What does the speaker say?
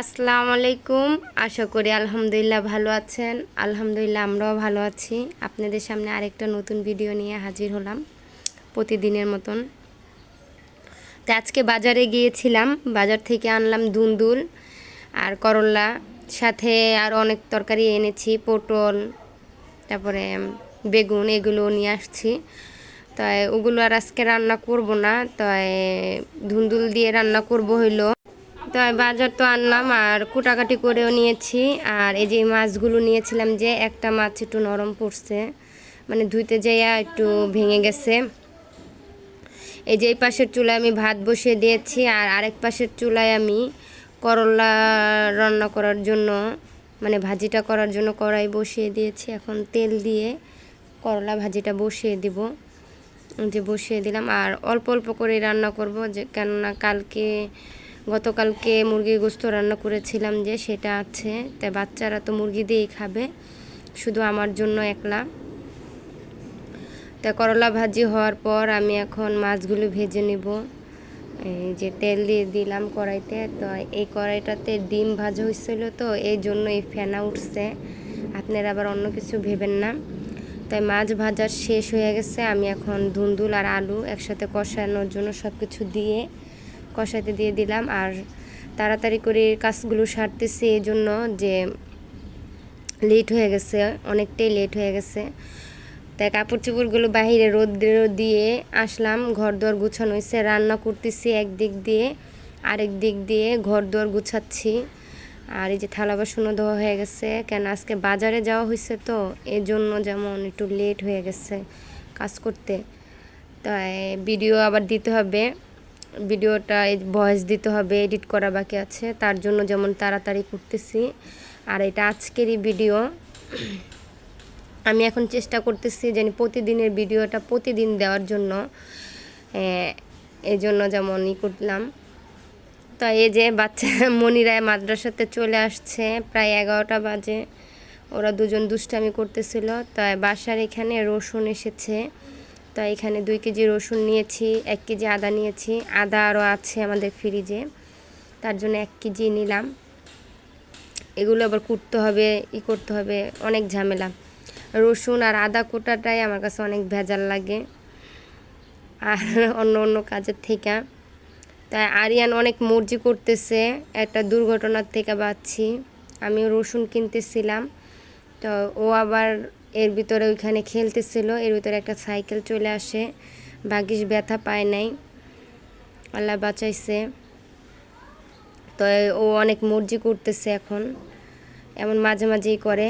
আসসালামু আলাইকুম আশা করি আলহামদুলিল্লাহ ভালো আছেন। আলহামদুলিল্লাহ আমরাও ভালো আছি। আপনাদের সামনে আরেকটা নতুন ভিডিও নিয়ে হাজির হলাম প্রতিদিনের মতন। তো আজকে বাজারে গিয়েছিলাম। বাজার থেকে আনলাম দুন্দুল আর করলা, সাথে আর অনেক তরকারি এনেছি, পটল, তারপরে বেগুন, এগুলো নিয়ে আসছি। তাই ওগুলো আর আজকে রান্না করব না। তাই ধুন্দুল দিয়ে রান্না করব হইল। তো বাজার তো আনলাম আর কুটাকাটি করেও নিয়েছি। আর এই যে মাছগুলো নিয়েছিলাম যে একটা মাছ একটু নরম পড়ছে মানে ধুইতে যাইয়া একটু ভেঙে গেছে। এই যে এই পাশের চুলায় আমি ভাত বসিয়ে দিয়েছি আর আরেক পাশের চুলায় আমি করলা রান্না করার জন্য মানে ভাজিটা করার জন্য কড়াই বসিয়ে দিয়েছি। এখন তেল দিয়ে করলা ভাজিটা বসিয়ে দিব। যে বসিয়ে দিলাম আর অল্প অল্প করে রান্না করব যে কেননা কালকে গতকালকে মুরগির গোস্ত রান্না করেছিলাম যে সেটা আছে। তাই বাচ্চারা তো মুরগি দিয়েই খাবে। শুধু আমার জন্য একলা। তা করলা ভাজি হওয়ার পর আমি এখন মাছগুলো ভেজে নিব। এই যে তেল দিয়ে দিলাম কড়াইতে। তো এই কড়াইটাতে ডিম ভাজা হয়েছিল তো, এই জন্য এই ফেনা উঠছে। আপনারা আবার অন্য কিছু ভেবেন না। তাই মাছ ভাজার শেষ হয়ে গেছে। আমি এখন ধুন্দুল আর আলু একসাথে কষানোর জন্য সব কিছু দিয়ে কষাইতে দিয়ে দিলাম আর তাড়াতাড়ি করে কাজগুলো সারতেছি এই জন্য যে লেট হয়ে গেছে, অনেকটাই লেট হয়ে গেছে। তাই কাপড় চোপড়গুলো বাহিরে রোদ দিয়ে আসলাম ঘর দুয়ার গুছানো হয়েছে রান্না করতেছি একদিক দিয়ে, আরেক দিক দিয়ে ঘর দুয়ার গুছাচ্ছি। আর এই যে থালা বাসনও ধোয়া হয়ে গেছে, কেন আজকে বাজারে যাওয়া হয়েছে তো এই জন্য যেমন একটু লেট হয়ে গেছে কাজ করতে। তাই ভিডিও আবার দিতে হবে। ভিডিওটা ভয়েস দিতে হবে, এডিট করা বাকি আছে। তার জন্য যেমন তাড়াতাড়ি করতেছি। আর এটা আজকেরই ভিডিও। আমি এখন চেষ্টা করতেছি যেন প্রতিদিনের ভিডিওটা প্রতিদিন দেওয়ার জন্য এই জন্য যেমন ই করলাম। তো এই যে বাচ্চা মনিরায় মাদ্রাসাতে চলে আসছে, প্রায় এগারোটা বাজে। ওরা দুজন দুষ্টামি করতেছিল। তাই বাসার এখানে রসুন এসেছে। তো এখানে দুই কেজি রসুন নিয়েছি, এক কেজি আদা নিয়েছি। আদা আরও আছে আমাদের ফ্রিজে তার জন্য এক কেজি নিলাম। এগুলো আবার কুটতে হবে, ই করতে হবে, অনেক ঝামেলা। রসুন আর আদা কোটাটাই আমার কাছে অনেক ভেজাল লাগে। আর অন্য অন্য কাজের থেকে। তাই আরিয়ান অনেক মর্জি করতেছে, একটা দুর্ঘটনার থেকে বাঁচছি। আমি রসুন কিনতেছিলাম। তো ও আবার এর ভিতরে ওইখানে খেলতেছিল, এর ভিতরে একটা সাইকেল চলে আসে বাগিস ব্যথা পায় নাই, আল্লাহ বাঁচাইছে। তো ও অনেক মর্জি করতেছে এখন, এমন মাঝে মাঝেই করে।